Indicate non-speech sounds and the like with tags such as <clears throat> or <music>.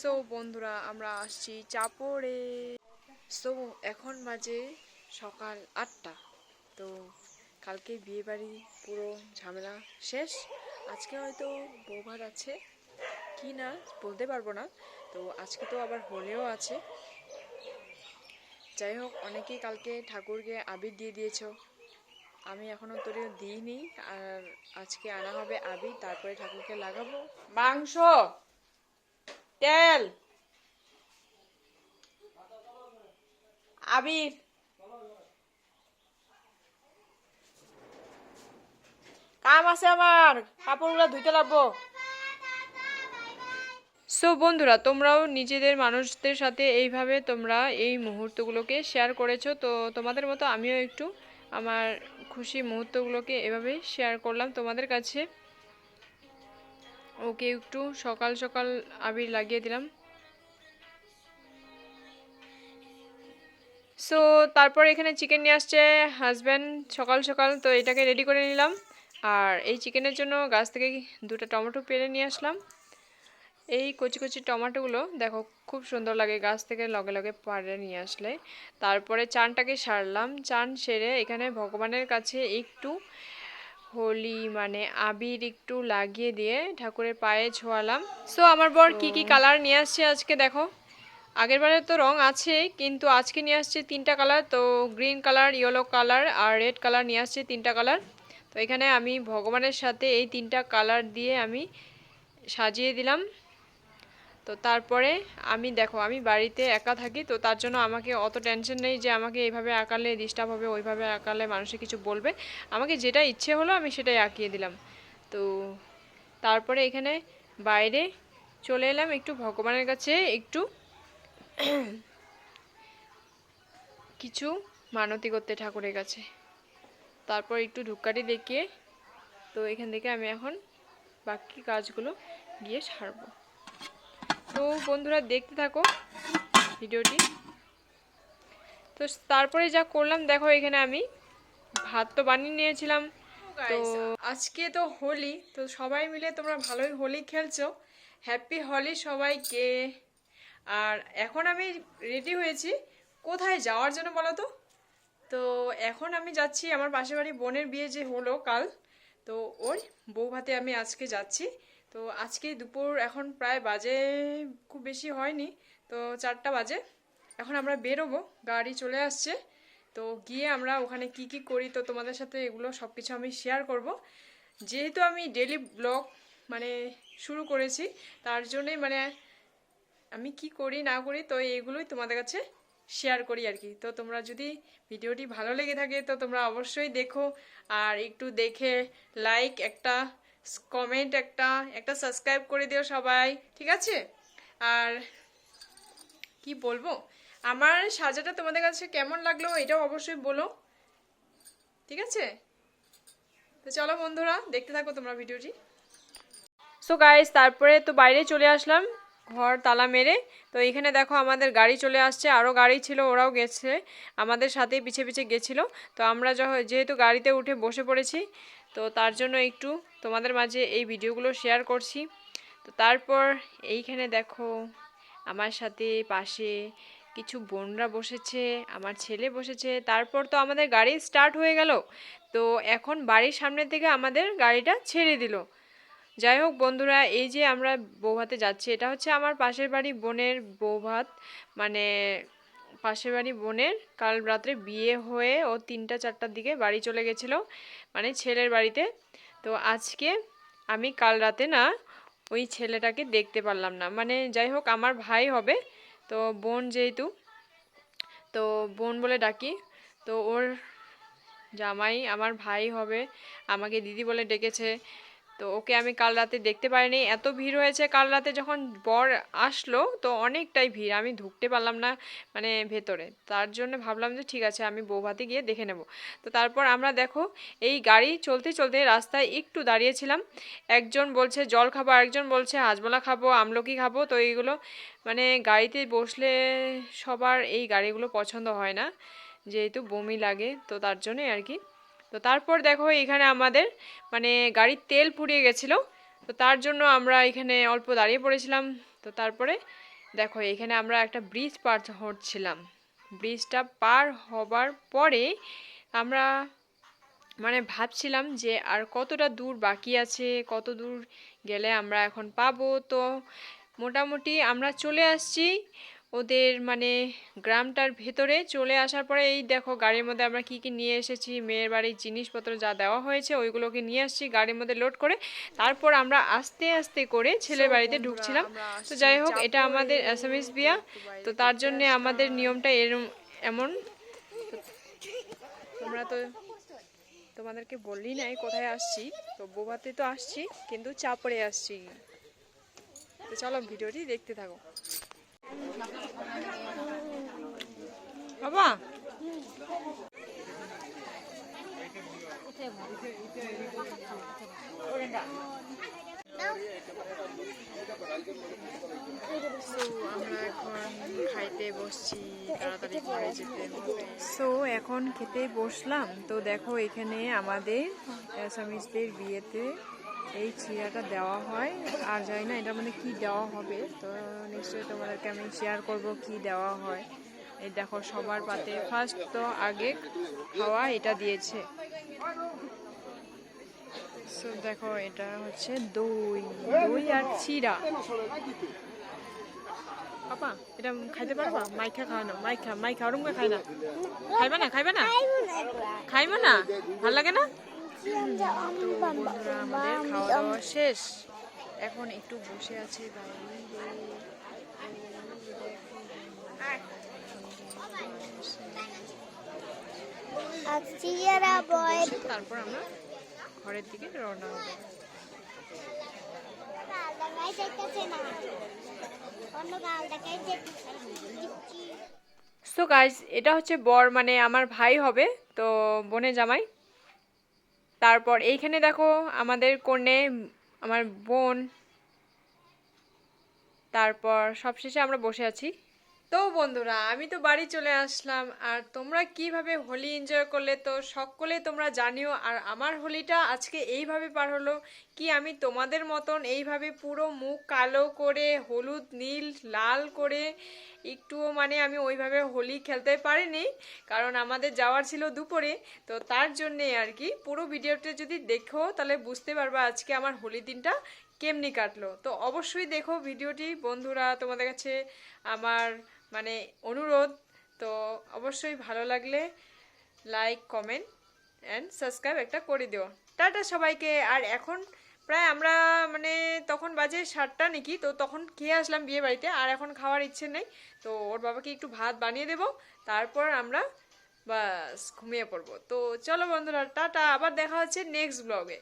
So বন্ধুরা, আমরা আসছি চাপড়ে। সো এখন বাজে সকাল আটটা। তো, কালকে বিয়ে বাড়ি পুরো ঝামেলা শেষ। আজকে হয়তো বৌভাত আছে। কি না, বলতে পারব না। তো, আজকে তো আবার হলেও আছে। যাই হোক, অনেকেই কালকে ঠাকুরকে আবির দিয়ে দিয়েছ। আমি এখনও তোরেও দিইনি, আর আজকে আনা হবে আবির, তারপরে ঠাকুরকে লাগাবো। মাংস! তেল। আবির। কাম আছে আমার। কাপড়গুলো ধুইতে লাগবো। সো বন্ধুরা, তোমরাও নিজেদের মানুষদের সাথে এইভাবে তোমরা এই মুহূর্তগুলোকে শেয়ার করেছ। তো তোমাদের মতো আমিও একটু আমার খুশি মুহূর্তগুলোকে এভাবে শেয়ার করলাম তোমাদের কাছে। ওকে একটু সকাল সকাল আবির লাগিয়ে দিলাম। সো তারপর এখানে চিকেন নিয়ে আসছে হাজব্যান্ড সকাল সকাল, তো এটাকে রেডি করে নিলাম। আর এই চিকেনের জন্য গাছ থেকে দুটো টমেটো পেরে নিয়ে আসলাম। এই কচি কচি টমেটোগুলো দেখো খুব সুন্দর লাগে গাছ থেকে লগে লগে পাড়ে নিয়ে আসলে। তারপরে চানটাকে সারলাম। চান সেরে এখানে ভগবানের কাছে একটু হোলি মানে আবির একটু লাগিয়ে দিয়ে ঠাকুরের পায়ে ছোয়ালাম। সো আমার বর কি কি কালার নিয়ে আসছে আজকে দেখো। আগের বারে তো রং আছে কিন্তু আজকে নিয়ে আসছে তিনটা কালার তো গ্রিন কালার ইয়েলো কালার আর রেড কালার নিয়ে আসছে তিনটা কালার তো এখানে আমি ভগবানের সাথে এই তিনটা কালার দিয়ে আমি সাজিয়ে দিলাম। তো তারপরে আমি দেখো, আমি বাড়িতে একা থাকি, তো তার জন্য আমাকে অত টেনশন নেই যে আমাকে এইভাবে আঁকালে ডিস্টার্ব হবে, ওইভাবে আঁকালে মানুষে কিছু বলবে। আমাকে যেটা ইচ্ছে হলো আমি সেটাই আঁকিয়ে দিলাম। তো তারপরে এখানে বাইরে চলে এলাম একটু ভগবানের কাছে, একটু <clears throat> কিছু মানতি করতে ঠাকুরের কাছে। তারপর একটু ধূপকাঠি দেখিয়ে, তো এখান থেকে আমি এখন বাকি কাজগুলো গিয়ে সারবো। তো বন্ধুরা দেখতে থাকো ভিডিওটি। তো তারপরে যা করলাম দেখো এখানে আমি ভাত তো বানিয়ে নিয়েছিলাম। তো আজকে তো হোলি তো সবাই মিলে তোমরা ভালোই হোলি খেলছো। হ্যাপি হোলি সবাইকে। আর এখন আমি রেডি হয়েছি। কোথায় যাওয়ার জন্য বলো তো? তো এখন আমি যাচ্ছি আমার পাশের বাড়ি বোনের বিয়ে যে হলো কাল তো ওর বউ ভাতে আমি আজকে যাচ্ছি। তো আজকে দুপুর এখন প্রায় বাজে, খুব বেশি হয়নি, তো চারটা বাজে। এখন আমরা বেরোবো, গাড়ি চলে আসছে। তো গিয়ে আমরা ওখানে কি কি করি, তো তোমাদের সাথে এগুলো সব কিছু আমি শেয়ার করব। যেহেতু আমি ডেলি ব্লগ মানে শুরু করেছি, তার জন্যই মানে আমি কি করি, না করি, তো এইগুলোই তোমাদের কাছে শেয়ার করি আর কি। তো তোমরা যদি ভিডিওটি ভালো লেগে থাকে, তো তোমরা অবশ্যই দেখো। আর একটু দেখে লাইক একটা কমেন্ট একটা একটা সাবস্ক্রাইব করে দিও সবাই, ঠিক আছে? আর কি বলব? আমার সাজাটা তোমাদের কাছে কেমন লাগল এটাও অবশ্যই বলো, ঠিক আছে? তো চলো বন্ধুরা, দেখতে থাকো তোমরা ভিডিওটি। সো গাইস তারপরে তো বাইরে চলে আসলাম, ঘর তালা মেরে। তো এখানে দেখো আমাদের গাড়ি চলে আসছে আরও গাড়ি ছিল, ওরাও গেছে, আমাদের সাথেই পিছে পিছে গেছিল। তো আমরা যেহেতু গাড়িতে উঠে বসে পড়েছি, তো তার জন্য একটু তোমাদের মাঝে এই ভিডিওগুলো শেয়ার করছি। তো তারপর এইখানে দেখো, আমার সাথে পাশে কিছু বোনরা বসেছে, আমার ছেলে বসেছে। তারপর তো আমাদের গাড়ি স্টার্ট হয়ে গেল। তো এখন বাড়ির সামনে থেকে আমাদের গাড়িটা ছেড়ে দিল। যাই হোক বন্ধুরা, এই যে আমরা বৌভাতে যাচ্ছি, এটা হচ্ছে আমার পাশের বাড়ি বোনের বৌভাত। মানে পাশের বাড়ি বোনের কাল রাত্রে বিয়ে হয়ে ও তিনটা, চারটার দিকে বাড়ি চলে গেছিল। মানে ছেলের বাড়িতে তো আজকে আমি কাল রাতে না ওই ছেলেটাকে দেখতে পারলাম না। মানে যাই হোক, আমার ভাই হবে। তো বোন যেহেতু, তো বোন বলে ডাকি। তো ওর জামাই আমার ভাই হবে, আমাকে দিদি বলে ডেকেছে। তো ওকে আমি কাল রাতে দেখতে পারিনি। এত ভিড় হয়েছে কাল রাতে যখন বর আসলো, তো অনেকটাই ভিড়। আমি ঢুকতে পারলাম না মানে ভেতরে। তার জন্য ভাবলাম যে ঠিক আছে, আমি বৌভাতে গিয়ে দেখে নেব। তো তারপর আমরা দেখো, এই গাড়ি চলতে চলতে রাস্তায় একটু দাঁড়িয়েছিলাম। একজন বলছে, জল খাব। একজন বলছে হাজমোলা খাব, আমলকি খাব। তো এইগুলো মানে গাড়িতে বসলে সবার এই গাড়িগুলো পছন্দ হয় না। যেহেতু বমি লাগে, তো তার জন্যই আর কি। তো তারপর দেখো এখানে আমাদের মানে গাড়ির তেল ফুরিয়ে গেছিল। তো তার জন্য আমরা এখানে অল্প দাঁড়িয়ে পড়েছিলাম। তো তারপরে দেখো এখানে আমরা একটা ব্রিজ পার হচ্ছিলাম। ব্রিজটা পার হবার পরে আমরা মানে ভাবছিলাম যে আর কতটা দূর বাকি আছে, কত দূর গেলে আমরা এখন পাবো। তো মোটামুটি আমরা চলে আসছি ওদের মানে গ্রামটার ভেতরে চলে আসার পরে এই দেখো গাড়ির মধ্যে আমরা কি কি নিয়ে এসেছি মেয়ের বাড়ির জিনিসপত্র যা দেওয়া হয়েছে ওইগুলোকে নিয়ে আসছি গাড়ির মধ্যে লোড করে তারপর আমরা আস্তে আস্তে করে ছেলের বাড়িতে ঢুকছিলাম। তো যাই হোক এটা আমাদের এস বিয়া তো তার জন্য আমাদের নিয়মটা এরম এমন। তোমরা তো তোমাদেরকে বললি নাই কোথায় আসছি তো বোবাতে তো আসছি কিন্তু চাপড়ে আসছি। তো চলো ভিডিওটি দেখতে থাকো। বাবা। বসছি তাড়াতাড়ি করে সো এখন খেতে বসলাম। তো দেখো এখানে আমাদের অ্যাসামিসদের বিয়েতে এই চিরাটা দেওয়া হয়। আর জানি না এটার মধ্যে কি দেওয়া হবে। তো নিশ্চয়ই তোমাদেরকে আমি শেয়ার করব কি দেওয়া হয়। এই দেখো, সবার পাতে ফার্স্ট তো আগে খাওয়া এটা দিয়েছে। দেখো, এটা হচ্ছে দই। দই আর চিরা পাপা, এটা খাইতে পারবা? মাইখা খাওয়া না, মাইখা মাইখা, ওরম খাই না। খাইবা না খাইবা না? খাইবা না? ভালো লাগে না? তো বন্ধুরা আমাদের খাওয়া দাওয়া শেষ। এখন একটু বসে আছি বাইরে তারপর আমরা ঘরের দিকে রওনা হব। সো গাইজ এটা হচ্ছে বর মানে আমার ভাই হবে তো বোনে জামাই। তারপর এইখানে দেখো আমাদের কন্যে আমার বোন। তারপর সবশেষে আমরা বসে আছি। তো বন্ধুরা, আমি তো বাড়ি চলে আসলাম। আর তোমরা কীভাবে হোলি এনজয় করলে তো সকলে তোমরা জানিও। আর আমার হোলিটা আজকে এইভাবে পার হলো কি আমি তোমাদের মতন এইভাবে পুরো মুখ কালো করে, হলুদ, নীল, লাল করে একটুও মানে আমি ওইভাবে হোলি খেলতে পারিনি। কারণ আমাদের যাওয়ার ছিল দুপুরে। তো তার জন্যে আর কি পুরো ভিডিওটা যদি দেখো তাহলে বুঝতে পারবা আজকে আমার হোলি দিনটা কেমনি কাটলো। তো অবশ্যই দেখো ভিডিওটি। বন্ধুরা, তোমাদের কাছে আমার মানে অনুরোধ, তো অবশ্যই ভালো লাগলে লাইক কমেন্ট অ্যান্ড সাবস্ক্রাইব একটা করে দিও। টাটা সবাইকে। আর এখন প্রায় আমরা মানে তখন বাজে সাতটা নাকি, তো তখন খেয়ে আসলাম বিয়ে বাড়িতে, আর এখন খাওয়ার ইচ্ছে নেই। তো ওর বাবাকে একটু ভাত বানিয়ে দেব, তারপর আমরা বাস ঘুমিয়ে পড়ব। তো চলো বন্ধুরা, টাটা। আবার দেখা হচ্ছে নেক্সট ব্লগে